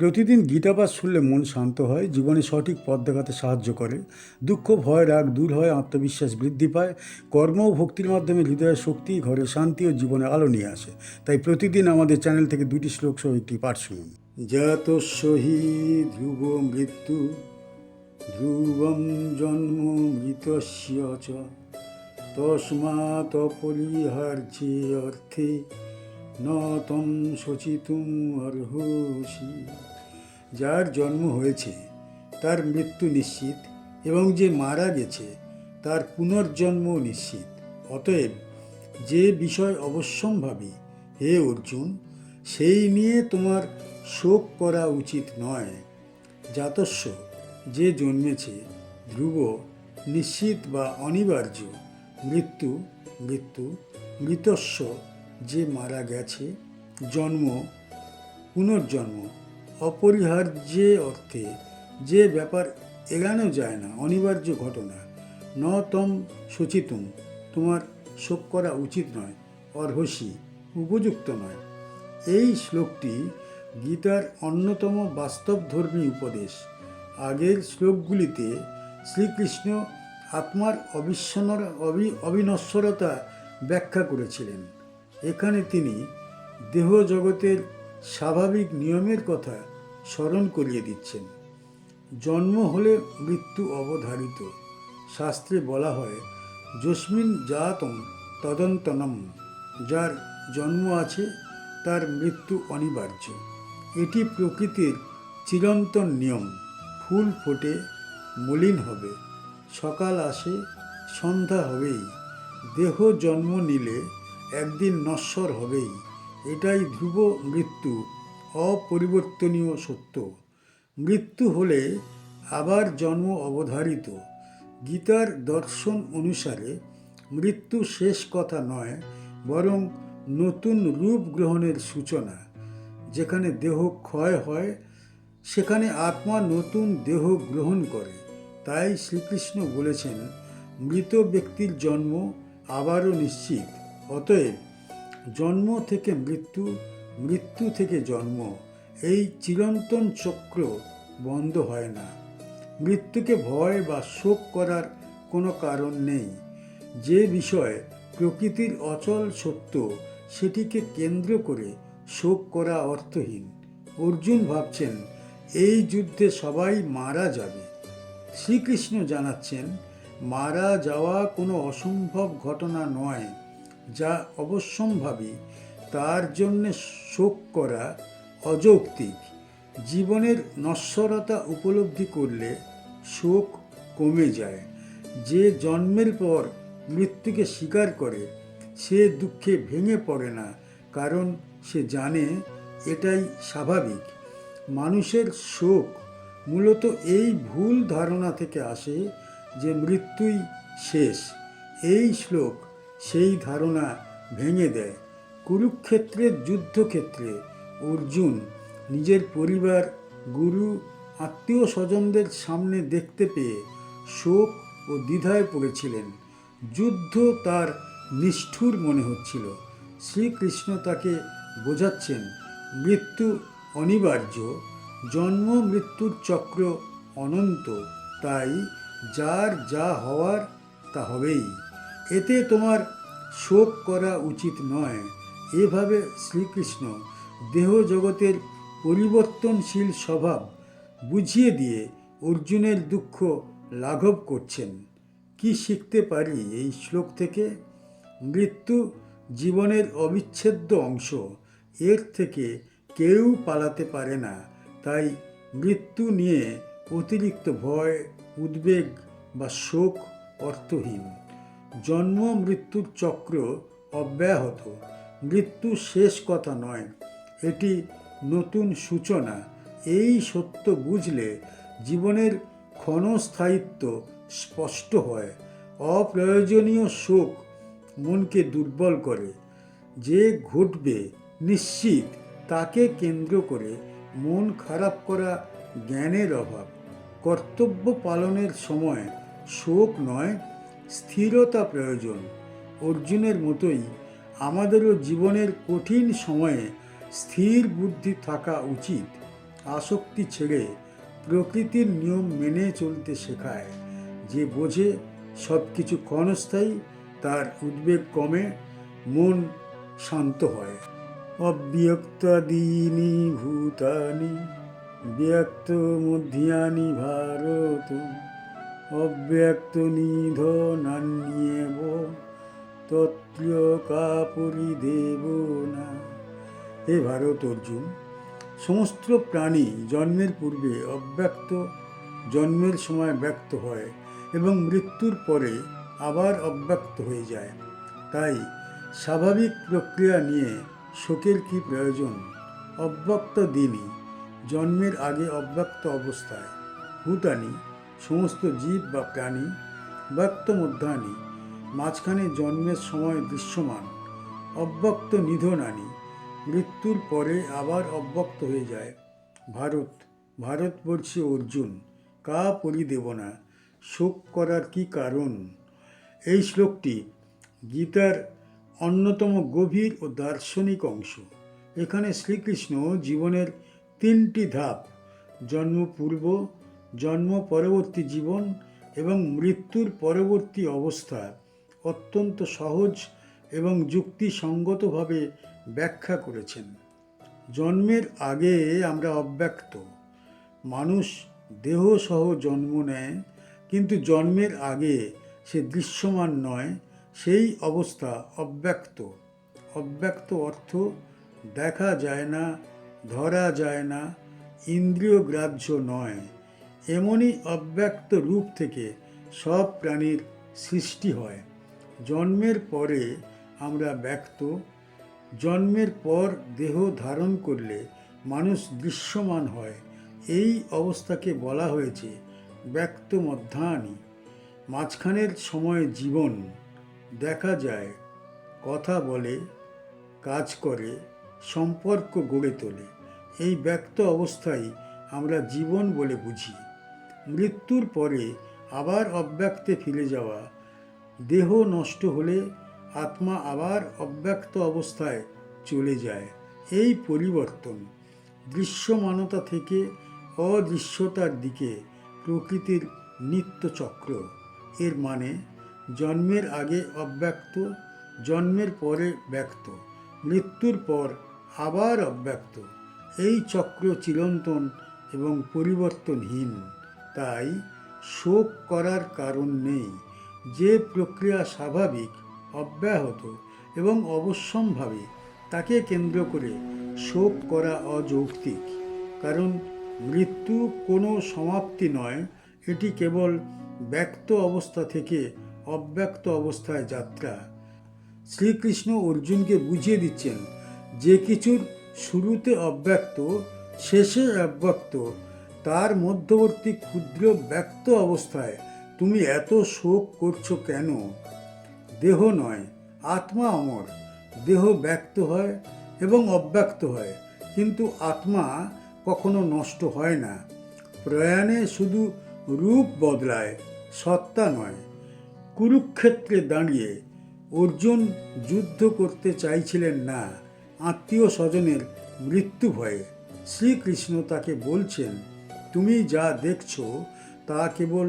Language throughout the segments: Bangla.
প্রতিদিন গীতাপাঠ শুনলে মন শান্ত হয়, জীবনে সঠিক পথ দেখাতে সাহায্য করে। দুঃখ, ভয়, রাগ দূর হয়, আত্মবিশ্বাস বৃদ্ধি পায়। কর্ম ও ভক্তির মাধ্যমে হৃদয়ের শক্তি, ঘরে শান্তি ও জীবনে আলো নিয়ে আসে। তাই প্রতিদিন আমাদের চ্যানেল থেকে দুটি শ্লোক সহ একটি পাঠ শুনুন। জাতস্যহি ধ্রুব মৃত্যু, ধ্রুবম জন্ম মৃতস্য চ। তস্মাৎ অপরিহার্যে অর্থে ন তম শচিতুম অর্হসি। যার জন্ম হয়েছে, তার মৃত্যু নিশ্চিত এবং যে মারা গেছে, তার পুনর্জন্ম নিশ্চিত। অতএব যে বিষয় অবশ্যম্ভাবী, হে অর্জুন, সেই নিয়ে তোমার শোক করা উচিত নয়। জাতস্য যে জন্মেছে, ধ্রুব, নিশ্চিত বা অনিবার্য, মৃত্যু মৃত্যু, মৃতস্য, যে মারা গেছে, জন্ম, পুনর্জন্ম অপরিহার্যে অর্থে যে ব্যাপার এড়ানো যায় না, অনিবার্য ঘটনা। ন তম সচিতুম, তোমার শোক করা উচিত নয়, অর্হসী, উপযুক্ত নয়। এই শ্লোকটি গীতার অন্যতম বাস্তবধর্মী উপদেশ। আগের শ্লোকগুলিতে শ্রীকৃষ্ণ আত্মার অবিস্মর অবি অবিনশ্বরতা ব্যাখ্যা করেছিলেন। এখানে তিনি দেহ জগতের স্বাভাবিক নিয়মের কথা স্মরণ করিয়ে দিচ্ছেন। জন্ম হলে মৃত্যু অবধারিত। শাস্ত্রে বলা হয়, যস্মিন জাতম তদন্তনম, যার জন্ম আছে তার মৃত্যু অনিবার্য। এটি প্রকৃতির চিরন্তন নিয়ম। ফুল ফোটে, মলিন হবে, সকাল আসে, সন্ধ্যা হবেই। দেহ জন্ম নিলে একদিন নশ্বর হবেই। এটাই ধ্রুব মৃত্যু। অপরিবর্তনীয় সত্য। মৃত্যু হলে আবার জন্ম অবধারিত। গীতার দর্শন অনুসারে মৃত্যু শেষ কথা নয়, বরং নতুন রূপ গ্রহণের সূচনা। যেখানে দেহ ক্ষয় হয়, সেখানে আত্মা নতুন দেহ গ্রহণ করে। তাই শ্রীকৃষ্ণ বলেছেন, মৃত ব্যক্তির জন্ম আবারও নিশ্চিত। অতএব জন্ম থেকে মৃত্যু মৃত্যু থেকে জন্ম, এই চিরন্তন চক্র বন্ধ হয় না। মৃত্যুকে ভয় বা শোক করার কোনো কারণ নেই। যে বিষয় প্রকৃতির অচল সত্য সেটিকে কেন্দ্র করে শোক করা অর্থহীন। অর্জুন ভাবছেন, এই যুদ্ধে সবাই মারা যাবে। শ্রীকৃষ্ণ জানাচ্ছেন, মারা যাওয়া কোনো অসম্ভব ঘটনা নয়, যা অবশ্যম্ভাবী। তার জন্যে শোক করা অযৌক্তিক। জীবনের নশ্বরতা উপলব্ধি করলে শোক কমে যায়। যে জন্মের পর মৃত্যুকে স্বীকার করে, সে দুঃখে ভেঙে পড়ে না, কারণ সে জানে এটাই স্বাভাবিক। মানুষের শোক মূলত এই ভুল ধারণা থেকে আসে যে মৃত্যুই শেষ। এই শ্লোক সেই ধারণা ভেঙে দেয়। কুরুক্ষেত্রের যুদ্ধক্ষেত্রে অর্জুন নিজের পরিবার, গুরু, আত্মীয় স্বজনদের সামনে দেখতে পেয়ে শোক ও দ্বিধায় পড়েছিলেন। যুদ্ধ তার নিষ্ঠুর মনে হচ্ছিল। শ্রীকৃষ্ণ তাকে বোঝাচ্ছেন, মৃত্যু অনিবার্য, জন্ম মৃত্যুর চক্র অনন্ত, তাই যার যা হওয়ার তা হবেই। এতে তোমার শোক করা উচিত নয়। এভাবে শ্রীকৃষ্ণ দেহ জগতের পরিবর্তনশীল স্বভাব বুঝিয়ে দিয়ে অর্জুনের দুঃখ লাঘব করছেন। কি শিখতে পারি এই শ্লোক থেকে? মৃত্যু জীবনের অবিচ্ছেদ্য অংশ, এর থেকে কেউ পালাতে পারে না। তাই মৃত্যু নিয়ে অতিরিক্ত ভয়, উদ্বেগ বা শোক অর্থহীন। জন্ম মৃত্যুর চক্র অব্যাহত। মৃত্যু শেষ কথা নয়। এটি নতুন সূচনা। এই সত্য বুঝলে জীবনের ক্ষণস্থায়িত্ব স্পষ্ট হয়। অপ্রয়োজনীয় শোক মনকে দুর্বল করে। যে ঘটবে নিশ্চিত তাকে কেন্দ্র করে মন খারাপ করা জ্ঞানের অভাব। কর্তব্য পালনের সময় শোক নয়, স্থিরতা প্রয়োজন। অর্জুনের মতোই আমাদেরও জীবনের কঠিন সময়ে স্থির বুদ্ধি থাকা উচিত, আসক্তি ছেড়ে প্রকৃতির নিয়ম মেনে চলতে শেখায়। যে বোঝে সব কিছু ক্ষণস্থায়ী, তার উদ্বেগ কমে, মন শান্ত হয়। অব্যক্তাদীনি ভূতানি, ব্যক্ত মধ্যানি ভারত অব্যক্ত নিধনান্যেব। তত্র কাপুরি দেব না। হে ভারত অর্জুন, সমস্ত প্রাণী জন্মের পূর্বে অব্যক্ত, জন্মের সময় ব্যক্ত হয় এবং মৃত্যুর পরে আবার অব্যক্ত হয়ে যায়। তাই স্বাভাবিক প্রক্রিয়া নিয়ে শোকের কি প্রয়োজন? অব্যক্ত দিনই জন্মের আগে অব্যক্ত অবস্থায়, ভূতানি, সমস্ত জীব বা প্রাণী, ব্যক্ত মধ্যানি মাঝখানে জন্মের সময় দৃশ্যমান, অব্যক্ত নিধনানি। মৃত্যুর পরে আবার অব্যক্ত হয়ে যায়। ভারত, ভারতবর্ষে অর্জুন, কা পরিদেব না শোক করার কি কারণ? এই শ্লোকটি গীতার অন্যতম গভীর ও দার্শনিক অংশ। এখানে শ্রীকৃষ্ণ জীবনের তিনটি ধাপ, জন্ম পূর্ব, জন্ম পরবর্তী জীবন এবং মৃত্যুর পরবর্তী অবস্থা অত্যন্ত সহজ এবং যুক্তিসঙ্গতভাবে ব্যাখ্যা করেছেন। জন্মের আগে আমরা অব্যক্ত। মানুষ দেহসহ জন্ম নেয়, কিন্তু জন্মের আগে সে দৃশ্যমান নয়, সেই অবস্থা অব্যক্ত। অব্যক্ত অর্থ দেখা যায় না, ধরা যায় না, ইন্দ্রিয় গ্রাহ্য নয়। এমনই অব্যক্ত রূপ থেকে সব প্রাণীর সৃষ্টি হয়। জন্মের পরে আমরা ব্যক্ত, জন্মের পর দেহ ধারণ করলে মানুষ দৃশ্যমান হয়। এই অবস্থাকে বলা হয়েছে ব্যক্ত মধ্যানি মাঝখানের সময় জীবন, দেখা যায়, কথা বলে, কাজ করে, সম্পর্ক গড়ে তোলে। এই ব্যক্ত অবস্থায় আমরা জীবন বলে বুঝি। মৃত্যুর পরে আবার অব্যক্তে ফিরে যাওয়া দেহ নষ্ট হলে আত্মা আবার অব্যক্ত অবস্থায় চলে যায়। এই পরিবর্তন দৃশ্যমানতা থেকে অদৃশ্যতার দিকে প্রকৃতির নিত্যচক্র। এর মানে জন্মের আগে অব্যক্ত, জন্মের পরে ব্যক্ত, মৃত্যুর পর আবার অব্যক্ত। এই চক্র চিরন্তন এবং পরিবর্তনহীন। তাই শোক করার কারণ নেই। যে প্রক্রিয়া স্বাভাবিক, অব্যাহত এবং অবশ্যম্ভাবী, তাকে কেন্দ্র করে শোক করা অযৌক্তিক। কারণ মৃত্যু কোনো সমাপ্তি নয়, এটি কেবল ব্যক্ত অবস্থা থেকে অব্যক্ত অবস্থায় যাত্রা। শ্রীকৃষ্ণ অর্জুনকে বুঝিয়ে দিচ্ছেন, যে কিছুর শুরুতে অব্যক্ত, শেষে অব্যক্ত, তার মধ্যবর্তী ক্ষুদ্র ব্যক্ত অবস্থায় তুমি এত শোক করছ কেন? দেহ নয়, আত্মা অমর। দেহ ব্যক্ত হয় এবং অব্যক্ত হয়, কিন্তু আত্মা কখনো নষ্ট হয় না। প্রয়াণে শুধু রূপ বদলায়, সত্তা নয়। কুরুক্ষেত্রে দাঁড়িয়ে অর্জুন যুদ্ধ করতে চাইছিলেন না আত্মীয় স্বজনের মৃত্যু ভয়ে। শ্রীকৃষ্ণ তাকে বলছেন, তুমি যা দেখছ তা কেবল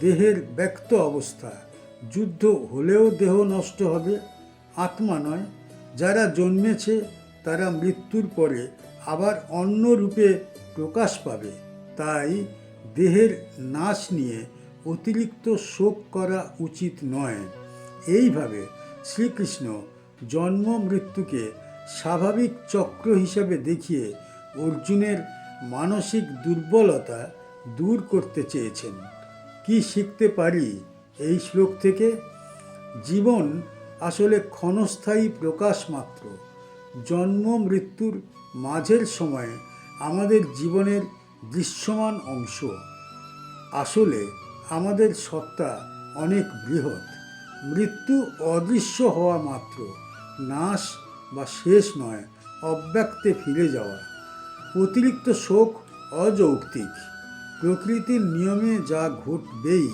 দেহের ব্যক্ত অবস্থা। যুদ্ধ হলেও দেহ নষ্ট হবে। আত্মা নয়। যারা জন্মেছে, তারা মৃত্যুর পরে আবার অন্য রূপে প্রকাশ পাবে। তাই দেহের নাশ নিয়ে অতিরিক্ত শোক করা উচিত নয়। এইভাবে শ্রীকৃষ্ণ জন্ম মৃত্যুকে স্বাভাবিক চক্র হিসাবে দেখিয়ে অর্জুনের মানসিক দুর্বলতা দূর করতে চেয়েছেন। কি শিখতে পারি এই শ্লোক থেকে? জীবন আসলে ক্ষণস্থায়ী প্রকাশ মাত্র। জন্ম মৃত্যুর মাঝের সময়ে আমাদের জীবনের দৃশ্যমান অংশ। আসলে আমাদের সত্তা অনেক বৃহৎ। মৃত্যু অদৃশ্য হওয়া মাত্র, নাশ বা শেষ নয়, অব্যক্তে ফিরে যাওয়া। অতিরিক্ত শোক, অযৌক্তিক। প্রকৃতির নিয়মে যা ঘটবেই,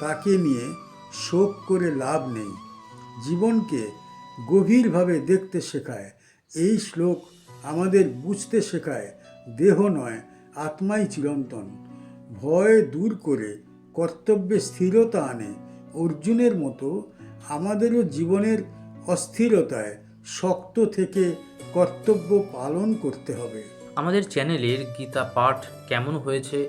তাকে নিয়ে শোক করে লাভ নেই। জীবনকে গভীরভাবে দেখতে শেখায়। এই শ্লোক আমাদের বুঝতে শেখায়, দেহ নয়, আত্মাই চিরন্তন। ভয় দূর করে কর্তব্যে স্থিরতা আনে। অর্জুনের মতো আমাদেরও জীবনের অস্থিরতায় শক্ত থেকে কর্তব্য পালন করতে হবে। আমাদের চ্যানেলের গীতা পাঠ কেমন হয়েছে